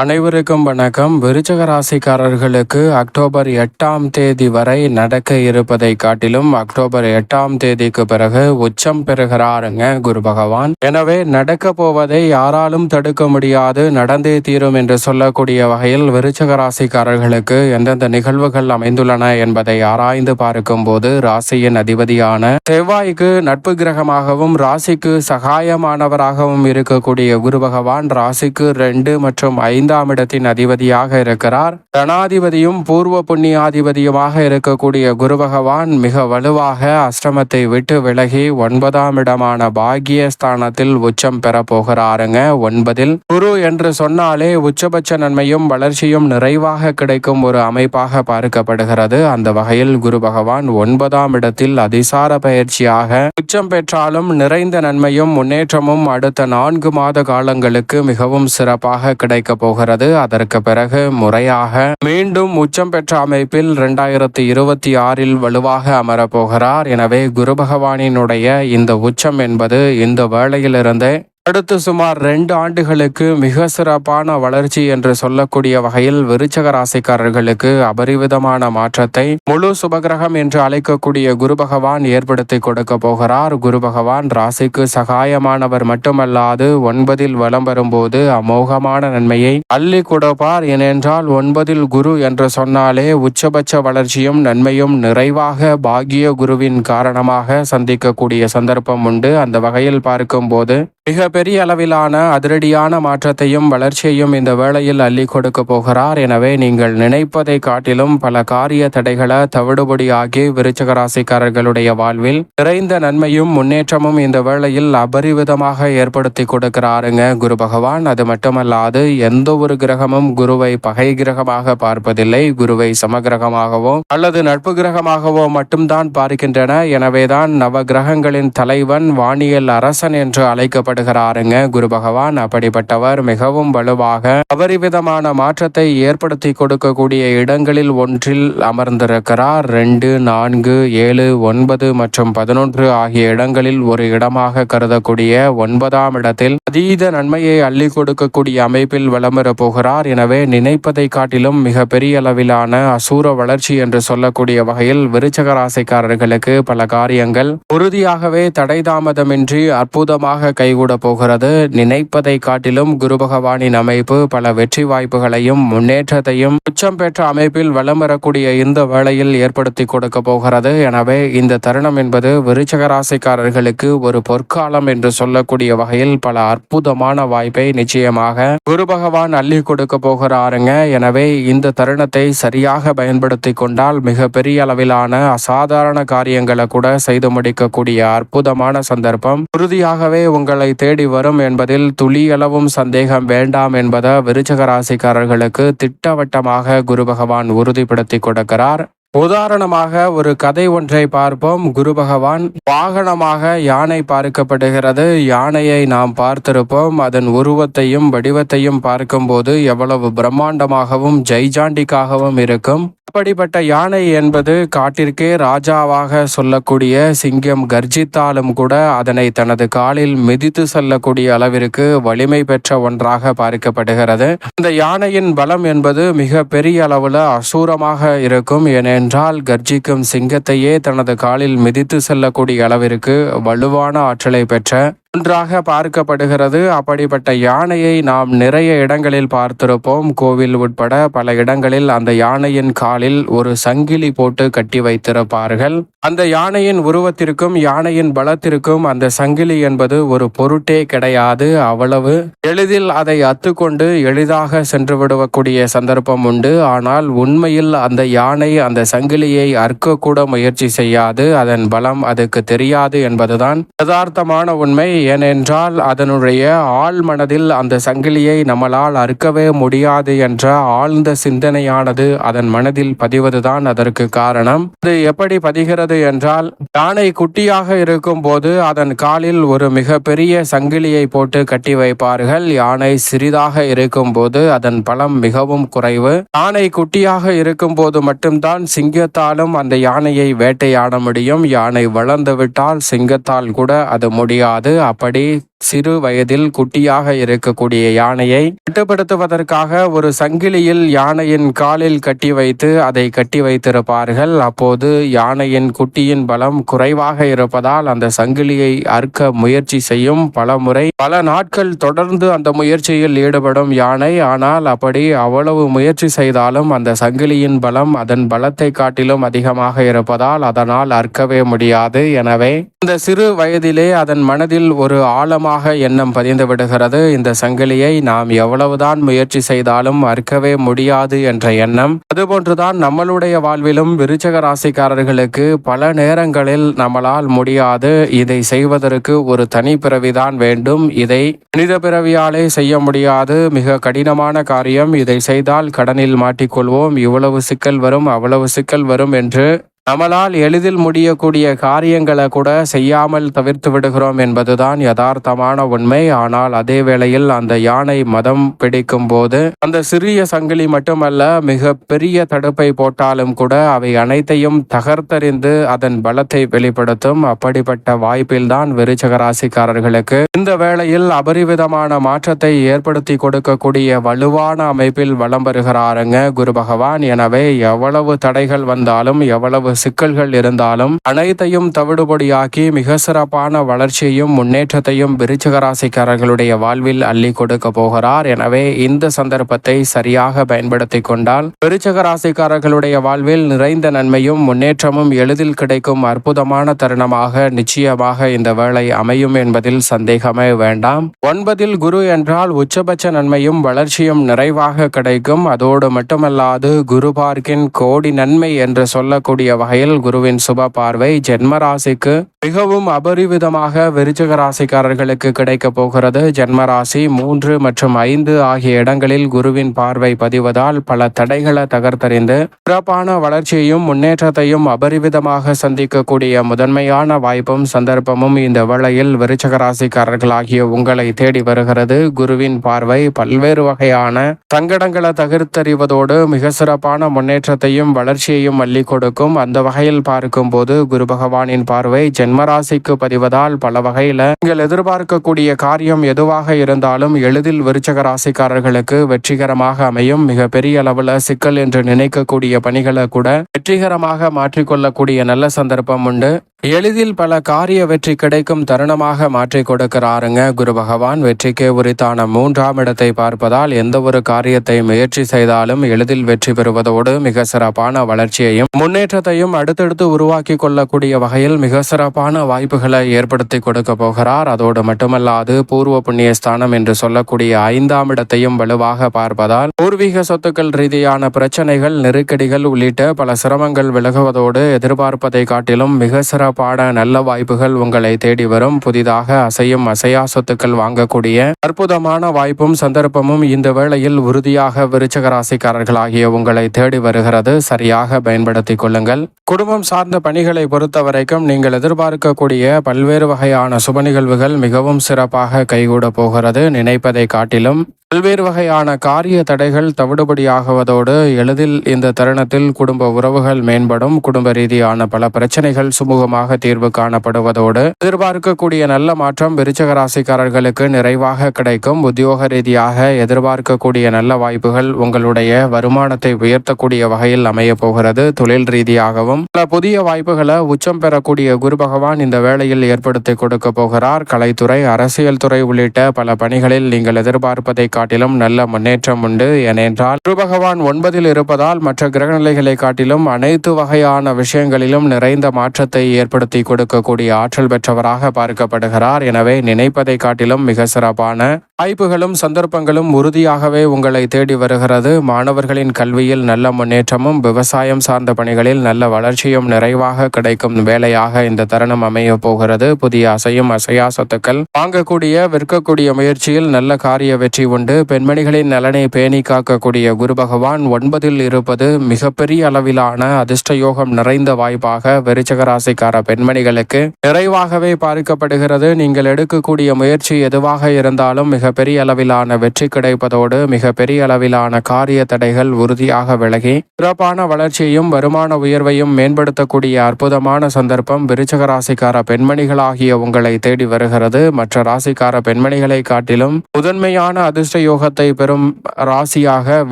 அனைவருக்கும் வணக்கம். விருச்சக ராசிக்காரர்களுக்கு அக்டோபர் எட்டாம் தேதி வரை நடக்க இருப்பதை காட்டிலும் அக்டோபர் எட்டாம் தேதிக்கு பிறகு உச்சம் பெறுகிறாருங்க குரு பகவான். எனவே நடக்க போவதை யாராலும் தடுக்க முடியாது. நடந்தே தீரும் என்று சொல்லக்கூடிய வகையில் விருச்சக ராசிக்காரர்களுக்கு எந்தெந்த நிகழ்வுகள் அமைந்துள்ளன என்பதை ஆராய்ந்து பார்க்கும் போது ராசியின் அதிபதியான செவ்வாய்க்கு நட்பு கிரகமாகவும் ராசிக்கு சகாயமானவராகவும் இருக்கக்கூடிய குரு பகவான் ராசிக்கு ரெண்டு மற்றும் ஐந்து ஐந்தாம் இடத்தின் அதிபதியாக இருக்கிறார். தனாதிபதியும் பூர்வ புண்ணியாதிபதியுமாக இருக்கக்கூடிய குரு பகவான் மிக வலுவாக அஷ்டமத்தை விட்டு விலகி ஒன்பதாம் இடமான பாகியஸ்தானத்தில் உச்சம் பெறப்போகிறாருங்க ஒன்பதில் குரு என்று சொன்னாலே உச்சபட்ச நன்மையும் வளர்ச்சியும் நிறைவாக கிடைக்கும் ஒரு அமைப்பாக பார்க்கப்படுகிறது. அந்த வகையில் குரு பகவான் ஒன்பதாம் இடத்தில் அதிசார பயிற்சியாக உச்சம் பெற்றாலும் நிறைந்த நன்மையும் முன்னேற்றமும் அடுத்த நான்கு மாத காலங்களுக்கு மிகவும் சிறப்பாக கிடைக்க போகிறது. அதற்கு பிறகு முறையாக மீண்டும் உச்சம் பெற்ற அமைப்பில் இரண்டாயிரத்தி இருபத்தி ஆறில் வலுவாக அமரப்போகிறார் எனவே குரு பகவானினுடைய இந்த உச்சம் என்பது இந்த வேளையிலிருந்தே அடுத்து சுமார் ரெண்டு ஆண்டுகளுக்கு மிக சிறப்பான வளர்ச்சி என்று சொல்லக்கூடிய வகையில் விருச்சக ராசிக்காரர்களுக்கு அபரிவிதமான மாற்றத்தை முழு சுபகிரகம் என்று அழைக்கக்கூடிய குரு பகவான் ஏற்படுத்தி கொடுக்க போகிறார். குரு பகவான் ராசிக்கு சகாயமானவர் மட்டுமல்லாது ஒன்பதில் வலம் வரும்போது அமோகமான நன்மையை அள்ளி கொடுப்பார். ஏனென்றால் ஒன்பதில் குரு என்று சொன்னாலே உச்சபட்ச வளர்ச்சியும் நன்மையும் நிறைவாக பாகிய குருவின் காரணமாக சந்திக்கக்கூடிய சந்தர்ப்பம் உண்டு. அந்த வகையில் பார்க்கும்போது மிக பெரிய அளவிலான அதிரடியான மாற்றத்தையும் வளர்ச்சியையும் இந்த வேளையில் அள்ளி கொடுக்க போகிறார். எனவே நீங்கள் நினைப்பதை காட்டிலும் பல காரிய தடைகளை தவிடுபடியாகி விருச்சக ராசிக்காரர்களுடைய வாழ்வில் நிறைந்த நன்மையும் முன்னேற்றமும் இந்த வேளையில் அபரிவிதமாக ஏற்படுத்தி கொடுக்கிறாருங்க குரு பகவான். அது மட்டுமல்லாது எந்த ஒரு கிரகமும் குருவை பகை கிரகமாக பார்ப்பதில்லை. குருவை சமகிரகமாகவோ அல்லது நட்பு கிரகமாகவோ மட்டும்தான் பார்க்கின்றன. எனவேதான் நவ கிரகங்களின் தலைவன் வானியல் அரசன் என்று அழைக்கப்பட்ட செயல்படுகிறாருங்க குரு பகவான் அப்படிப்பட்டவர் மிகவும் வலுவாக அபரிவிதமான மாற்றத்தை ஏற்படுத்தி கொடுக்கக்கூடிய இடங்களில் ஒன்றில் அமர்ந்திருக்கிறார். ரெண்டு நான்கு ஏழு ஒன்பது மற்றும் பதினொன்று ஆகிய இடங்களில் ஒரு இடமாக கருதக்கூடிய ஒன்பதாம் இடத்தில் அதீத நன்மையை அள்ளி கொடுக்கக்கூடிய அமைப்பில் வளம் போகிறார். எனவே நினைப்பதை காட்டிலும் மிக பெரிய அளவிலான அசூர வளர்ச்சி என்று சொல்லக்கூடிய வகையில் விருச்சக ராசிக்காரர்களுக்கு பல காரியங்கள் உறுதியாகவே தடை தாமதமின்றி அற்புதமாக கை கைகூட போகிறது. நினைப்பதை காட்டிலும் குரு பகவானின் அமைப்பு பல வெற்றி வாய்ப்புகளையும் முன்னேற்றத்தையும் உச்சம் பெற்ற அமைப்பில் வளம் வரக்கூடிய இந்த வேளையில் ஏற்படுத்தி கொடுக்க போகிறது. எனவே இந்த தருணம் என்பது விருச்சக ராசிக்காரர்களுக்கு ஒரு பொற்காலம் என்று சொல்லக்கூடிய வகையில் பல அற்புதமான வாய்ப்பை நிச்சயமாக குரு பகவான் அள்ளி கொடுக்க போகிறாருங்க. எனவே இந்த தருணத்தை சரியாக பயன்படுத்தி கொண்டால் மிக பெரிய அளவிலான அசாதாரண காரியங்களை கூட செய்து முடிக்கக்கூடிய அற்புதமான சந்தர்ப்பம். உறுதியாகவே உங்களை உங்களை தேடி வரும் என்பதில் துளியளவும் சந்தேகம் வேண்டாம் என்பதை விருச்சக ராசிக்காரர்களுக்கு திட்டவட்டமாக குரு பகவான் உறுதிப்படுத்தி கொடுக்கிறார். உதாரணமாக ஒரு கதை ஒன்றை பார்ப்போம். குரு பகவான் வாகனமாக யானை பார்க்கப்படுகிறது. யானையை நாம் பார்த்திருப்போம். அதன் உருவத்தையும் வடிவத்தையும் பார்க்கும்போது எவ்வளவு பிரம்மாண்டமாகவும் ஜெய்ஜாண்டிக்காகவும் இருக்கும். அப்படிப்பட்ட யானை என்பது காட்டிற்கே ராஜாவாக சொல்லக்கூடிய சிங்கம் கர்ஜித்தாலும் கூட அதனை தனது காலில் மிதித்து செல்லக்கூடிய அளவிற்கு வலிமை பெற்ற ஒன்றாக பார்க்கப்படுகிறது. இந்த யானையின் பலம் என்பது மிக பெரிய அளவுல அசூரமாக இருக்கும். ஏனென்றால் கர்ஜிக்கும் சிங்கத்தையே தனது காலில் மிதித்து செல்லக்கூடிய அளவிற்கு வலுவான ஆற்றலை பெற்ற ஒன்றாக பார்க்கப்படுகிறது. அப்படிப்பட்ட யானையை நாம் நிறைய இடங்களில் பார்த்திருப்போம். கோவில் உட்பட பல இடங்களில் அந்த யானையின் காலில் ஒரு சங்கிலி போட்டு கட்டி வைத்திருப்பார்கள். அந்த யானையின் உருவத்திற்கும் யானையின் பலத்திற்கும் அந்த சங்கிலி என்பது ஒரு பொருட்டே கிடையாது. அவ்வளவு எளிதில் அதை அத்துக்கொண்டு எளிதாக சென்று விடக்கூடிய சந்தர்ப்பம் உண்டு. ஆனால் உண்மையில் அந்த யானை அந்த சங்கிலியை அற்கக்கூட முயற்சி செய்யாது. அதன் பலம் அதுக்கு தெரியாது என்பதுதான் யதார்த்தமான உண்மை. ஏனென்றால் அதனுடைய ஆழ் மனதில் அந்த சங்கிலியை நம்மளால் அறுக்கவே முடியாது என்ற ஆழ்ந்த சிந்தனையானது அதன் மனதில் பதிவதுதான் அதற்கு காரணம். அது எப்படி பதிகிறது என்றால் யானை குட்டியாக இருக்கும் போது அதன் காலில் ஒரு மிக பெரிய சங்கிலியை போட்டு கட்டி வைப்பார்கள். யானை சிறிதாக இருக்கும் போது அதன் பலம் மிகவும் குறைவு. யானை குட்டியாக இருக்கும் போது மட்டும்தான் சிங்கத்தாலும் அந்த யானையை வேட்டையாட முடியும். யானை வளர்ந்து விட்டால் சிங்கத்தால் கூட அது முடியாது. அப்படியே சிறு வயதில் குட்டியாக இருக்கக்கூடிய யானையை கட்டுப்படுத்துவதற்காக ஒரு சங்கிலியில் யானையின் காலில் கட்டி வைத்து அதை கட்டி வைத்திருப்பார்கள். அப்போது யானையின் குட்டியின் பலம் குறைவாக இருப்பதால் அந்த சங்கிலியை அறுக்க முயற்சி செய்யும் பல முறை பல நாட்கள் தொடர்ந்து அந்த முயற்சியில் ஈடுபடும் யானை ஆனால் அப்படி அவ்வளவு முயற்சி செய்தாலும் அந்த சங்கிலியின் பலம் அதன் பலத்தை காட்டிலும் அதிகமாக இருப்பதால் அதனால் அறுக்கவே முடியாது. எனவே இந்த சிறு வயதிலே அதன் மனதில் ஒரு ஆழமாக எண்ணம் பதிந்து விடுகிறது. இந்த சங்கிலியை நாம் எவ்வளவுதான் முயற்சி செய்தாலும் அறுக்கவே முடியாது என்ற எண்ணம். அதுபோன்றுதான் நம்மளுடைய வாழ்விலும் விருச்சக ராசிக்காரர்களுக்கு பல நேரங்களில் நம்மளால் முடியாது. இதை செய்வதற்கு ஒரு தனி பிறவிதான் வேண்டும். இதை மனித பிறவியாலே செய்ய முடியாது. மிக கடினமான காரியம். இதை செய்தால் கடனில் மாட்டிக்கொள்வோம். இவ்வளவு சிக்கல் வரும் அவ்வளவு சிக்கல் வரும் என்று நம்மளால் எளிதில் முடியக்கூடிய காரியங்களை கூட செய்யாமல் தவிர்த்து விடுகிறோம் என்பதுதான் யதார்த்தமான உண்மை. ஆனால் அதே வேளையில் அந்த யானை மதம் பிடிக்கும் போது அந்த சிறிய சங்கிலி மட்டுமல்ல மிக பெரிய தடுப்பை போட்டாலும் கூட அவை அனைத்தையும் தகர்த்தறிந்து அதன் பலத்தை வெளிப்படுத்தும் அப்படிப்பட்ட வாய்ப்பில்தான் விருச்சக ராசிக்காரர்களுக்கு இந்த வேளையில் அபரிவிதமான மாற்றத்தை ஏற்படுத்தி கொடுக்கக்கூடிய வலுவான அமைப்பில் வலம் வருகிறாருங்க குரு பகவான். எனவே எவ்வளவு தடைகள் வந்தாலும் எவ்வளவு சிக்கல்கள் இருந்தாலும் அனைத்தையும் தவிடுபடியாக்கி மிக சிறப்பான வளர்ச்சியையும் முன்னேற்றத்தையும் விருச்சிக ராசிக்காரர்களுடைய வாழ்வில் அள்ளி கொடுக்க போகிறார். எனவே இந்த சந்தர்ப்பத்தை சரியாக பயன்படுத்தி கொண்டால் விருச்சிக ராசிக்காரர்களுடைய வாழ்வில் நிறைந்த நன்மையும் முன்னேற்றமும் எளிதில் கிடைக்கும் அற்புதமான தருணமாக நிச்சயமாக இந்த வேளை அமையும் என்பதில் சந்தேகமே வேண்டாம். ஒன்பதில் குரு என்றால் உச்சபட்ச நன்மையும் வளர்ச்சியும் நிறைவாக கிடைக்கும். அதோடு மட்டுமல்லாது குரு பார்க்கின் கோடி நன்மை என்று சொல்லக்கூடிய வகையில் குருவின் சுப பார்வை ஜென்ம ராசிக்கு மிகவும் அபரிவிதமாக விருச்சக ராசிக்காரர்களுக்கு கிடைக்க போகிறது. ஜென்ம ராசி மூன்று மற்றும் ஐந்து ஆகிய இடங்களில் குருவின் பார்வை பதிவதால் பல தடைகளை தகர்த்தறிந்து சிறப்பான வளர்ச்சியையும் முன்னேற்றத்தையும் அபரிவிதமாக சந்திக்கக்கூடிய முதன்மையான வாய்ப்பும் சந்தர்ப்பமும் இந்த வேளையில் விருச்சக ராசிக்காரர்களாகிய உங்களை தேடி வருகிறது. குருவின் பார்வை பல்வேறு வகையான சங்கடங்களை தகர்த்தறிவதோடு மிக சிறப்பான முன்னேற்றத்தையும் வளர்ச்சியையும் அள்ளி கொடுக்கும். அந்த வகையில் பார்க்கும்போது குரு பகவானின் பார்வை ஜென்மராசிக்கு பதிவதால் பல வகையில நீங்கள் எதிர்பார்க்கக்கூடிய காரியம் எதுவாக இருந்தாலும் எளிதில் விருச்சக ராசிக்காரர்களுக்கு வெற்றிகரமாக அமையும். மிக பெரிய அளவுல சிக்கல் என்று நினைக்கக்கூடிய பணிகளை கூட வெற்றிகரமாக மாற்றிக்கொள்ளக்கூடிய நல்ல சந்தர்ப்பம் உண்டு. எளிதில் பல காரிய வெற்றி கிடைக்கும் தருணமாக மாற்றி கொடுக்கிறாருங்க. குரு பகவான் வெற்றிக்கே உரித்தான மூன்றாம் இடத்தை பார்ப்பதால் எந்த ஒரு காரியத்தை முயற்சி செய்தாலும் எளிதில் வெற்றி பெறுவதோடு மிக சிறப்பான வளர்ச்சியையும் முன்னேற்றத்தையும் அடுத்தடுத்து உருவாக்கி கொள்ளக்கூடிய வகையில் மிக சிறப்பான வாய்ப்புகளை ஏற்படுத்தி கொடுக்க போகிறார். அதோடு மட்டுமல்லாது பூர்வ புண்ணிய ஸ்தானம் என்று சொல்லக்கூடிய ஐந்தாம் இடத்தையும் வலுவாக பார்ப்பதால் பூர்வீக சொத்துக்கள் ரீதியான பிரச்சனைகள் நெருக்கடிகள் உள்ளிட்ட பல சிரமங்கள் விலகுவதோடு எதிர்பார்ப்பதை காட்டிலும் மிக பாட நல்ல வாய்ப்புகள் உங்களை தேடி வரும். புதிதாக அசையும் அசையா சொத்துக்கள் வாங்கக்கூடிய அற்புதமான வாய்ப்பும் சந்தர்ப்பமும் இந்த வேளையில் உறுதியாக விருச்சக ராசிக்காரர்களாகிய உங்களை தேடி வருகிறது. சரியாக பயன்படுத்திக் கொள்ளுங்கள். குடும்பம் சார்ந்த பணிகளை பொறுத்தவரைக்கும் நீங்கள் எதிர்பார்க்கக்கூடிய பல்வேறு வகையான சுப நிகழ்வுகள் மிகவும் சிறப்பாக கைகூட போகிறது. நினைப்பதை காட்டிலும் பல்வேறு வகையான காரிய தடைகள் தவிடுபடியாகுவதோடு எளிதில் இந்த தருணத்தில் குடும்ப உறவுகள் மேம்படும். குடும்ப ரீதியான பல பிரச்சனைகள் சுமூகமாக தீர்வு காணப்படுவதோடு எதிர்பார்க்கக்கூடிய நல்ல மாற்றம் விருச்சக ராசிக்காரர்களுக்கு நிறைவாக கிடைக்கும். உத்தியோக ரீதியாக எதிர்பார்க்கக்கூடிய நல்ல வாய்ப்புகள் உங்களுடைய வருமானத்தை உயர்த்தக்கூடிய வகையில் அமைய போகிறது. தொழில் ரீதியாகவும் பல புதிய வாய்ப்புகளை உச்சம் பெறக்கூடிய குரு பகவான் இந்த வேளையில் ஏற்படுத்தி கொடுக்க போகிறார். கலைத்துறை அரசியல் துறை உள்ளிட்ட பல பணிகளில் நீங்கள் எதிர்பார்ப்பதை காட்டிலும் நல்ல முன்னேற்றம் உண்டு. ஏனென்றால் குரு பகவான் ஒன்பதில் இருப்பதால் மற்ற கிரகநிலைகளை காட்டிலும் அனைத்து வகையான விஷயங்களிலும் நிறைந்த மாற்றத்தை ஏற்படுத்தி கொடுக்கக்கூடிய ஆற்றல் பெற்றவராக பார்க்கப்படுகிறார். எனவே நினைப்பதை காட்டிலும் மிக சிறப்பான வாய்ப்புகளும் சந்தர்ப்பங்களும் உறுதியாகவே உங்களை தேடி வருகிறது. மாணவர்களின் கல்வியில் நல்ல முன்னேற்றமும் விவசாயம் சார்ந்த பணிகளில் நல்ல வளர்ச்சியும் நிறைவாக கிடைக்கும் வேலையாக இந்த தருணம் அமைய போகிறது. புதிய அசையும் அசையா சொத்துக்கள் வாங்கக்கூடிய விற்கக்கூடிய முயற்சியில் நல்ல காரிய வெற்றி உண்டு. கொண்டு பெண்மணிகளின் நலனை பேணி காக்கக்கூடிய குரு பகவான் ஒன்பதில் இருப்பது மிகப்பெரிய அளவிலான அதிர்ஷ்டயோகம் நிறைந்த வாய்ப்பாக விருச்சக ராசிக்கார பெண்மணிகளுக்கு நிறைவாகவே பார்க்கப்படுகிறது. நீங்கள் எடுக்கக்கூடிய முயற்சி எதுவாக இருந்தாலும் மிகப்பெரிய அளவிலான வெற்றி கிடைப்பதோடு மிகப்பெரிய அளவிலான காரிய தடைகள் உறுதியாக விலகி சிறப்பான வளர்ச்சியையும் வருமான உயர்வையும் மேம்படுத்தக்கூடிய அற்புதமான சந்தர்ப்பம் விருச்சக ராசிக்கார பெண்மணிகளாகிய உங்களை தேடி வருகிறது. மற்ற ராசிக்கார பெண்மணிகளை காட்டிலும் முதன்மையான அதிர்ஷ்ட யோகத்தை பெறும் ராசியாக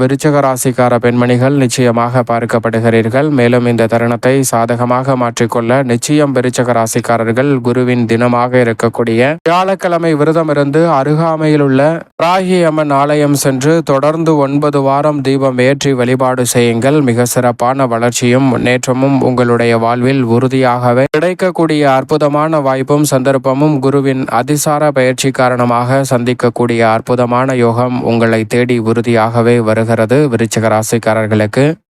விருச்சக ராசிக்கார பெண்மணிகள் நிச்சயமாக பார்க்கப்படுகிறீர்கள். மேலும் இந்த தருணத்தை சாதகமாக மாற்றிக்கொள்ள நிச்சயம் விருச்சக ராசிக்காரர்கள் குருவின் தினமாக இருக்கக்கூடிய வியாழக்கிழமை விரதம் இருந்து அருகாமையில் உள்ள ராகி அம்மன் ஆலயம் சென்று தொடர்ந்து ஒன்பது வாரம் தீபம் ஏற்றி வழிபாடு செய்யுங்கள். மிக சிறப்பான வளர்ச்சியும் முன்னேற்றமும் உங்களுடைய வாழ்வில் உறுதியாகவே கிடைக்கக்கூடிய அற்புதமான வாய்ப்பும் சந்தர்ப்பமும் குருவின் அதிசார பயிற்சி காரணமாக சந்திக்கக்கூடிய அற்புதமான யோகம் உங்களை தேடி உறுதியாகவே வருகிறது விருச்சிக ராசிக்காரர்களுக்கு.